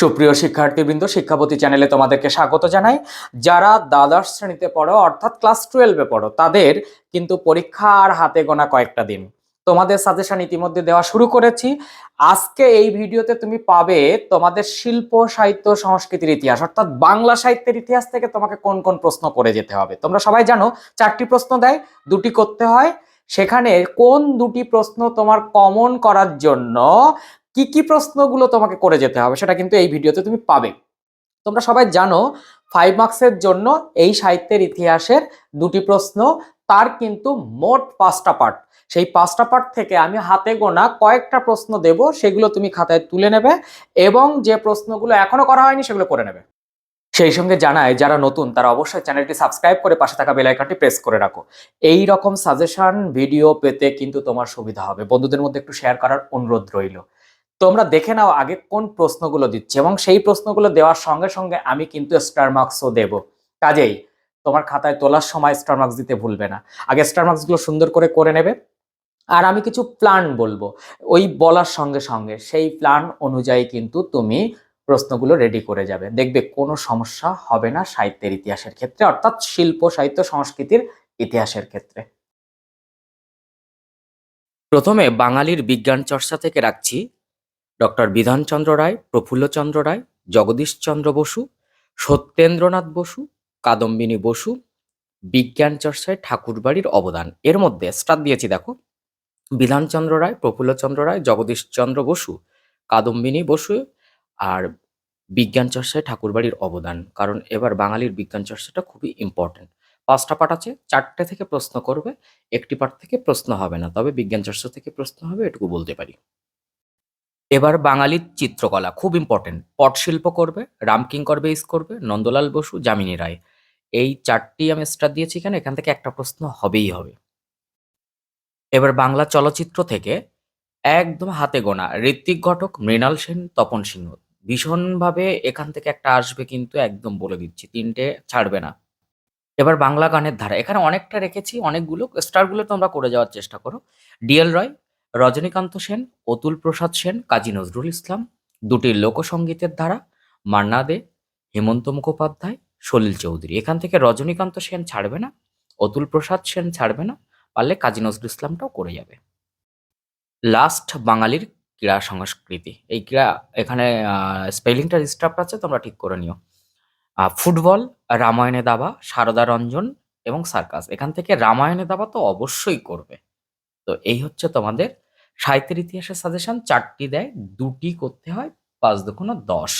সুপ্রিয় শিক্ষার্থীবৃন্দ শিক্ষাপতি চ্যানেলে তোমাদেরকে স্বাগত জানাই। যারা দ্বাদশ শ্রেণীতে পড়ো, অর্থাৎ ক্লাস টুয়েলভে পড়ো, তাদের কিন্তু পরীক্ষা আর হাতে গোনা কয়েকটা দিন। তোমাদের সাজেশন ইতিমধ্যে দেওয়া শুরু করেছি। আজকে এই ভিডিওতে তুমি পাবে তোমাদের শিল্প, সাহিত্য, সংস্কৃতির ইতিহাস, অর্থাৎ বাংলা সাহিত্যের ইতিহাস থেকে তোমাকে কোন কোন প্রশ্ন করে যেতে হবে। তোমরা সবাই জানো, চারটি প্রশ্ন দেয়, দুটি করতে হয়। সেখানে কোন দুটি প্রশ্ন তোমার কমন করার জন্য কি কি প্রশ্নগুলো তোমাকে করে যেতে হবে সেটা কিন্তু এই ভিডিওতে তুমি পাবে। তোমরা সবাই জানো ফাইভ মার্কসের জন্য এই সাহিত্যের ইতিহাসের দুটি প্রশ্ন, তার কিন্তু মোট পাঁচটা পার্ট সেই পাঁচটা পার্ট থেকে আমি হাতে গোনা কয়েকটা প্রশ্ন দেব, সেগুলো তুমি খাতায় তুলে নেবে এবং যে প্রশ্নগুলো এখনও করা হয়নি সেগুলো করে নেবে। সেই সঙ্গে জানায় যারা নতুন, তারা অবশ্যই চ্যানেলটি সাবস্ক্রাইব করে পাশে থাকা বেল প্রেস করে রাখো। এই রকম সাজেশন ভিডিও পেতে কিন্তু তোমার সুবিধা হবে। বন্ধুদের মধ্যে একটু শেয়ার করার অনুরোধ রইল। তোমরা দেখে নাও আগে কোন প্রশ্নগুলো দিচ্ছে এবং সেই প্রশ্নগুলো দেওয়ার সঙ্গে সঙ্গে আমি কিন্তু স্টার মার্কসও দেব। কাজেই তোমার খাতায় তোলার সময় স্টার মার্কস দিতে ভুলবে না। আগে স্টার মার্কসগুলো সুন্দর করে করে নেবে। আর আমি কিছু প্ল্যান বলব। ওই বলার সঙ্গে সঙ্গে সেই প্ল্যান অনুযায়ী কিন্তু তুমি প্রশ্নগুলো রেডি করে যাবে। দেখবে কোনো সমস্যা হবে না সাহিত্যের ইতিহাসের ক্ষেত্রে, অর্থাৎ শিল্প, সাহিত্য, সংস্কৃতির ইতিহাসের ক্ষেত্রে। প্রথমে বাঙালির বিজ্ঞান চর্চা থেকে রাখছি। ডক্টর বিধানচন্দ্র রায়, প্রফুল্লচন্দ্র রায়, জগদীশচন্দ্র বসু, সত্যেন্দ্রনাথ বসু, কাদম্বিনী বসু, বিজ্ঞান চর্চায় ঠাকুরবাড়ির অবদান। এর মধ্যে স্টার দিয়েছি, দেখো। বিধানচন্দ্র রায়, প্রফুল্লচন্দ্র রায়, জগদীশচন্দ্র বসু, কাদম্বিনী বসু আর বিজ্ঞান চর্চায় ঠাকুরবাড়ির অবদান। কারণ এবার বাঙালির বিজ্ঞান চর্চাটা খুবই ইম্পর্টেন্ট পাঁচটা পাঠ আছে, চারটে থেকে প্রশ্ন করবে, একটি পাঠ থেকে প্রশ্ন হবে না। তবে বিজ্ঞান চর্চা থেকে প্রশ্ন হবে, এটুকু বলতে পারি। এবার বাঙালির চিত্রকলা খুব ইম্পর্টেন্ট পটশিল্প করবে রামকিঙ্কর বেইস করবে, নন্দলাল বসু, যামিনী রায়। এই চারটি আমি স্টার দিয়েছি এখানে এখান থেকে একটা প্রশ্ন হবেই হবে। এবার বাংলা চলচ্চিত্র থেকে একদম হাতে গোনা ঋত্বিক ঘটক, মৃণাল সেন, তপন সিংহ। ভীষণভাবে এখান থেকে একটা আসবে কিন্তু একদম বলে দিচ্ছি, তিনটে ছাড়বে না। এবার বাংলা গানের ধারা, এখানে অনেকটা রেখেছি, অনেকগুলো। স্টারগুলো তোমরা করে যাওয়ার চেষ্টা করো। ডিএল রয় রজনীকান্ত সেন, অতুল প্রসাদ সেন, কাজী নজরুল ইসলাম, দুটি লোকসঙ্গীতের ধারা, মান্না দে, হেমন্ত মুখোপাধ্যায়, সলিল চৌধুরী। এখান থেকে রজনীকান্ত সেন ছাড়বে না, অতুল প্রসাদ সেন ছাড়বে না, পারলে কাজী নজরুল ইসলামটাও করে যাবে। লাস্ট বাঙালির ক্রীড়া সংস্কৃতি। এই ক্রীড়া, এখানে স্পেলিংটা ডিস্টার্ব আছে, তোমরা ঠিক করে নিও। ফুটবল, রামায়ণে দাবা, সারদা রঞ্জন এবং সার্কাস। এখান থেকে রামায়ণে দাবা তো অবশ্যই করবে। তো এই হচ্ছে তোমাদের সাহিত্যের ইতিহাসের সাজেশন চারটি দেয়, দুটি করতে হয়, পাঁচ দুগুণ দশ।